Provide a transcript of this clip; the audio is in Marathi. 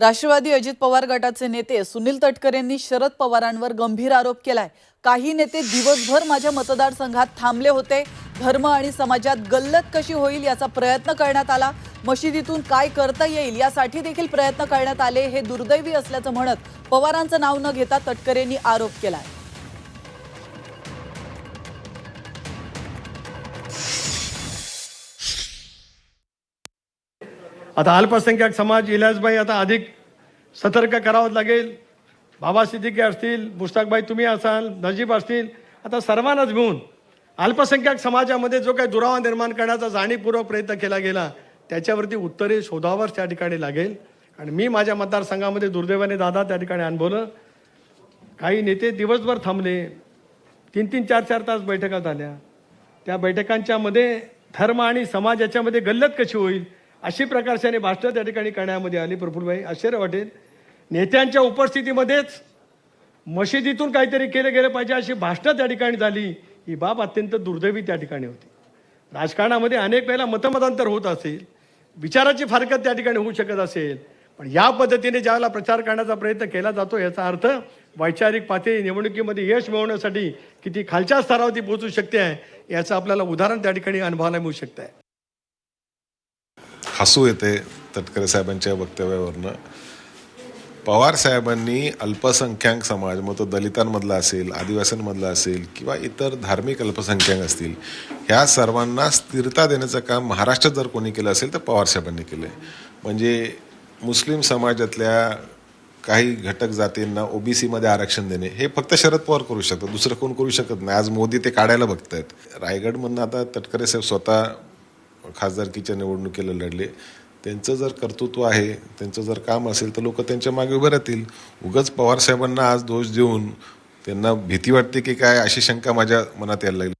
राष्ट्रवादी अजित पवार गटाचे नेते सुनील तटकरेंनी शरद पवारांवर गंभीर आरोप केलाय. काही नेते दिवसभर माझ्या मतदारसंघात थांबले होते. धर्म आणि समाजात गल्लत कशी होईल याचा प्रयत्न करण्यात आला. मशिदीतून काय करता येईल यासाठी देखील प्रयत्न करण्यात आले हे दुर्दैवी असल्याचं म्हणत पवारांचं नाव न घेता तटकरेंनी आरोप केलाय. आता अल्पसंख्याक समाज इलाजबाई आता अधिक सतर्क करावं लागेल. बाबा सिद्दीकी असतील मुस्ताकबाई तुम्ही असाल नजीब असतील आता सर्वांनाच मिळून अल्पसंख्याक समाजामध्ये जो काही दुरावा निर्माण करण्याचा जाणीवपूर्वक प्रयत्न केला गेला त्याच्यावरती उत्तरे शोधावर त्या ठिकाणी लागेल. आणि मी माझ्या मतदारसंघामध्ये दुर्दैवाने दादा त्या ठिकाणी अनुभवलं काही नेते दिवसभर थांबले. तीन तीन चार चार तास बैठका झाल्या. त्या बैठकांच्यामध्ये धर्म आणि समाज याच्यामध्ये गल्लत कशी होईल? अशी प्रकारच्याने भाषणं त्या ठिकाणी करण्यामध्ये आली प्रफुल्लभाई. आश्चर्य वाटेल नेत्यांच्या उपस्थितीमध्येच मशिदीतून काहीतरी केलं गेलं पाहिजे अशी भाषणं त्या ठिकाणी झाली. ही बाब अत्यंत दुर्दैवी त्या ठिकाणी होती. राजकारणामध्ये अनेक वेळेला मतमतांतर होत असेल विचाराची फारकत त्या ठिकाणी होऊ शकत असेल पण या पद्धतीने ज्यावेळेला प्रचार करण्याचा प्रयत्न केला जातो याचा अर्थ वैचारिक पातळी निवडणुकीमध्ये यश मिळवण्यासाठी किती खालच्या स्तरावरती पोहोचू शकते आहे याचं आपल्याला उदाहरण त्या ठिकाणी अनुभवायला मिळू शकतं आहे हसू येते तटकरे साहेबांच्या वक्तव्यावरनं. पवार साहेबांनी अल्पसंख्याक समाज मग तो दलितांमधला असेल आदिवासींमधला असेल किंवा इतर धार्मिक अल्पसंख्याक असतील ह्या सर्वांना स्थिरता देण्याचं काम महाराष्ट्रात जर कोणी केलं असेल तर पवार साहेबांनी केलं आहे म्हणजे मुस्लिम समाजातल्या काही घटक जातींना ओबीसीमध्ये आरक्षण देणे हे फक्त शरद पवार करू शकतात दुसरं कोण करू शकत नाही. आज मोदी ते काढायला बघत आहेत रायगडमधनं आता तटकरे साहेब स्वतः खासदारकीच्या निवडणुकीला लढले. त्यांचं जर कर्तृत्व आहे त्यांचं जर काम असेल तर लोक त्यांच्या मागे उभे राहतील. उगाच पवार साहेबांना आज दोष देऊन त्यांना भीती वाटते की काय अशी शंका माझ्या मनात यायला लागली.